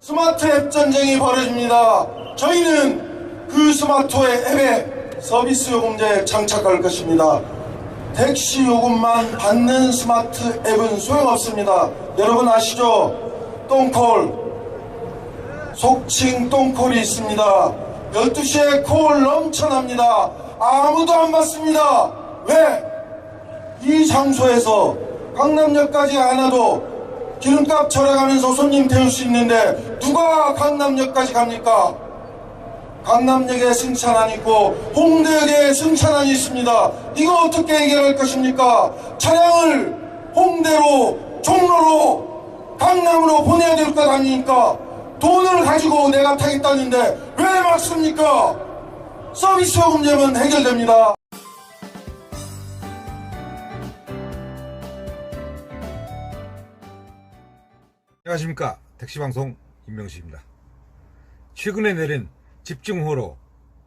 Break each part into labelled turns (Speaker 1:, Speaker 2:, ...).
Speaker 1: 스마트 앱 전쟁이 벌어집니다. 저희는 그 스마트 앱에 서비스 요금제 장착할 것입니다. 택시 요금만 받는 스마트 앱은 소용없습니다. 여러분 아시죠? 똥콜. 속칭 똥콜이 있습니다. 12시에 콜 넘쳐납니다. 아무도 안 받습니다. 왜? 이 장소에서 강남역까지 안 와도 기름값 절약하면서 손님 태울 수 있는데 누가 강남역까지 갑니까? 강남역에 승차난 있고 홍대역에 승차난이 있습니다. 이거 어떻게 해결할 것입니까? 차량을 홍대로 종로로 강남으로 보내야 될 것 아닙니까? 돈을 가지고 내가 타겠다는데 왜 막습니까? 서비스 요금제면 해결됩니다.
Speaker 2: 안녕하십니까. 택시방송 김명식입니다. 최근에 내린 집중호로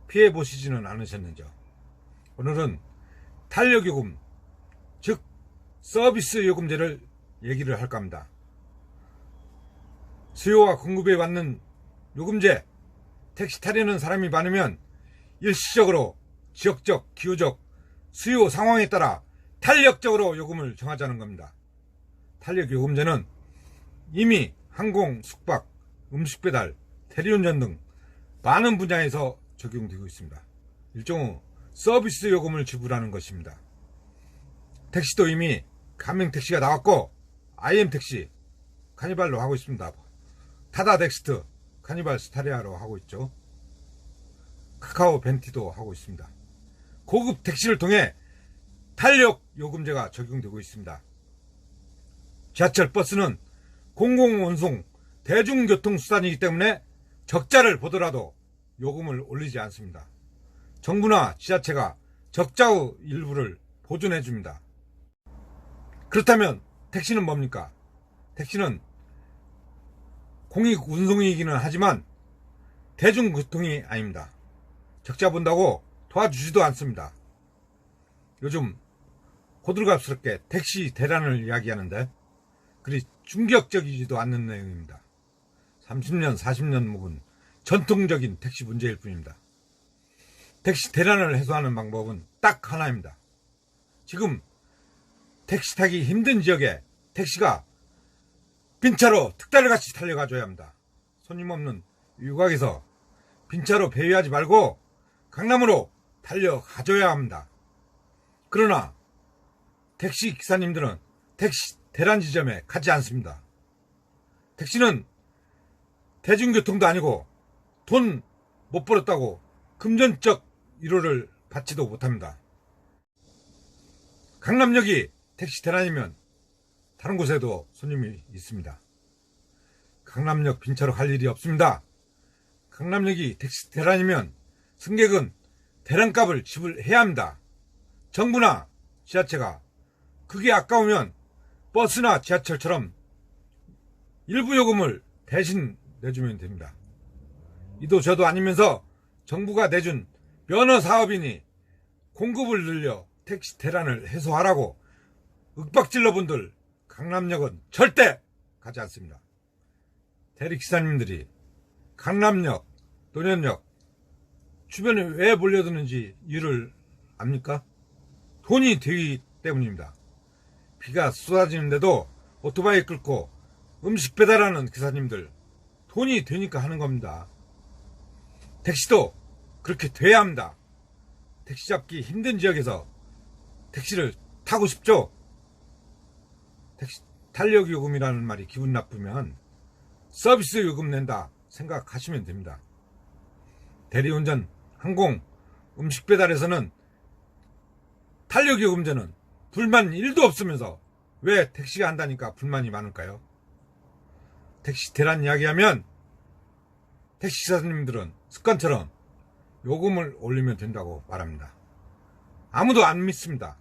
Speaker 2: 피해 보시지는 않으셨는지요? 오늘은 탄력요금 즉 서비스 요금제를 얘기를 할까 합니다. 수요와 공급에 맞는 요금제 택시 타려는 사람이 많으면 일시적으로 지역적 기후적 수요 상황에 따라 탄력적으로 요금을 정하자는 겁니다. 탄력 요금제는 이미 항공, 숙박, 음식 배달, 대리운전 등 많은 분야에서 적용되고 있습니다. 일종의 서비스 요금을 지불하는 것입니다. 택시도 이미 가맹 택시가 나왔고 IM 택시 카니발로 하고 있습니다. 타다 덱스트 카니발 스타리아로 하고 있죠. 카카오 벤티도 하고 있습니다. 고급 택시를 통해 탄력 요금제가 적용되고 있습니다. 지하철 버스는 공공운송 대중교통수단이기 때문에 적자를 보더라도 요금을 올리지 않습니다. 정부나 지자체가 적자의 일부를 보존해 줍니다. 그렇다면 택시는 뭡니까? 택시는 공익 운송이기는 하지만 대중교통이 아닙니다. 적자 본다고 도와주지도 않습니다. 요즘 호들갑스럽게 택시 대란을 이야기하는데 그리 충격적이지도 않는 내용입니다. 30년, 40년 묵은 전통적인 택시 문제일 뿐입니다. 택시 대란을 해소하는 방법은 딱 하나입니다. 지금 택시 타기 힘든 지역에 택시가 빈차로 특달을 같이 달려가줘야 합니다. 손님 없는 유곽에서 빈차로 배회하지 말고 강남으로 달려가줘야 합니다. 그러나 택시 기사님들은 택시 대란 지점에 가지 않습니다. 택시는 대중교통도 아니고 돈 못 벌었다고 금전적 위로를 받지도 못합니다. 강남역이 택시 대란이면 다른 곳에도 손님이 있습니다. 강남역 빈차로 갈 일이 없습니다. 강남역이 택시 대란이면 승객은 대란값을 지불해야 합니다. 정부나 지자체가 그게 아까우면 버스나 지하철처럼 일부 요금을 대신 내주면 됩니다. 이도 저도 아니면서 정부가 내준 면허 사업이니 공급을 늘려 택시 대란을 해소하라고 윽박질러 분들 강남역은 절대 가지 않습니다. 대리기사님들이 강남역, 노년역 주변에 왜 몰려드는지 이유를 압니까? 돈이 되기 때문입니다. 비가 쏟아지는데도 오토바이 끌고 음식 배달하는 기사님들 돈이 되니까 하는 겁니다. 택시도 그렇게 돼야 합니다. 택시 잡기 힘든 지역에서 택시를 타고 싶죠? 택시 탄력 요금이라는 말이 기분 나쁘면 서비스 요금 낸다 생각하시면 됩니다. 대리운전, 항공, 음식 배달에서는 탄력 요금제는 불만 1도 없으면서 왜 택시가 한다니까 불만이 많을까요? 택시 대란 이야기하면 택시사님들은 습관처럼 요금을 올리면 된다고 말합니다. 아무도 안 믿습니다.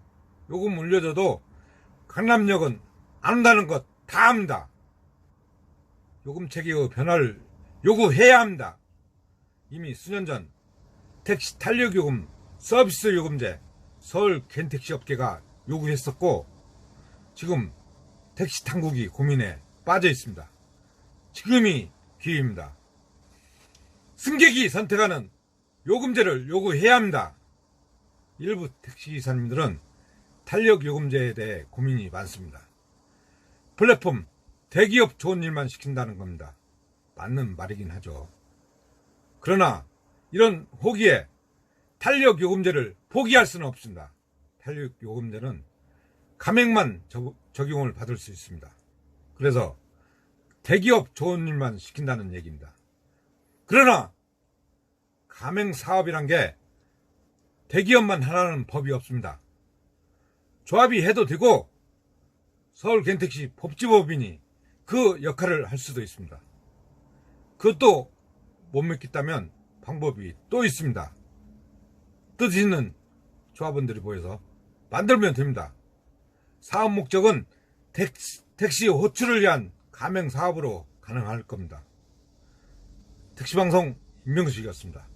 Speaker 2: 요금 올려줘도 강남역은 안 온다는 것 다 압니다. 요금 체계의 변화를 요구해야 합니다. 이미 수년 전 택시 탄력 요금 서비스 요금제 서울 겐택시 업계가 요구했었고 지금 택시 당국이 고민에 빠져 있습니다. 지금이 기회입니다. 승객이 선택하는 요금제를 요구해야 합니다. 일부 택시기사님들은 탄력 요금제에 대해 고민이 많습니다. 플랫폼 대기업 좋은 일만 시킨다는 겁니다. 맞는 말이긴 하죠. 그러나 이런 호기에 탄력 요금제를 포기할 수는 없습니다. 탄력 요금제는 가맹만 적- 적용을 받을 수 있습니다. 그래서 대기업 좋은 일만 시킨다는 얘기입니다. 그러나 가맹 사업이란 게 대기업만 하라는 법이 없습니다. 조합이 해도 되고 서울 겐택시 법지법인이 그 역할을 할 수도 있습니다. 그것도 못 믿겠다면 방법이 또 있습니다. 뜻 있는 조합원들이 모여서 만들면 됩니다. 사업 목적은 택시, 택시 호출을 위한 가맹 사업으로 가능할 겁니다. 택시방송 임명식이었습니다.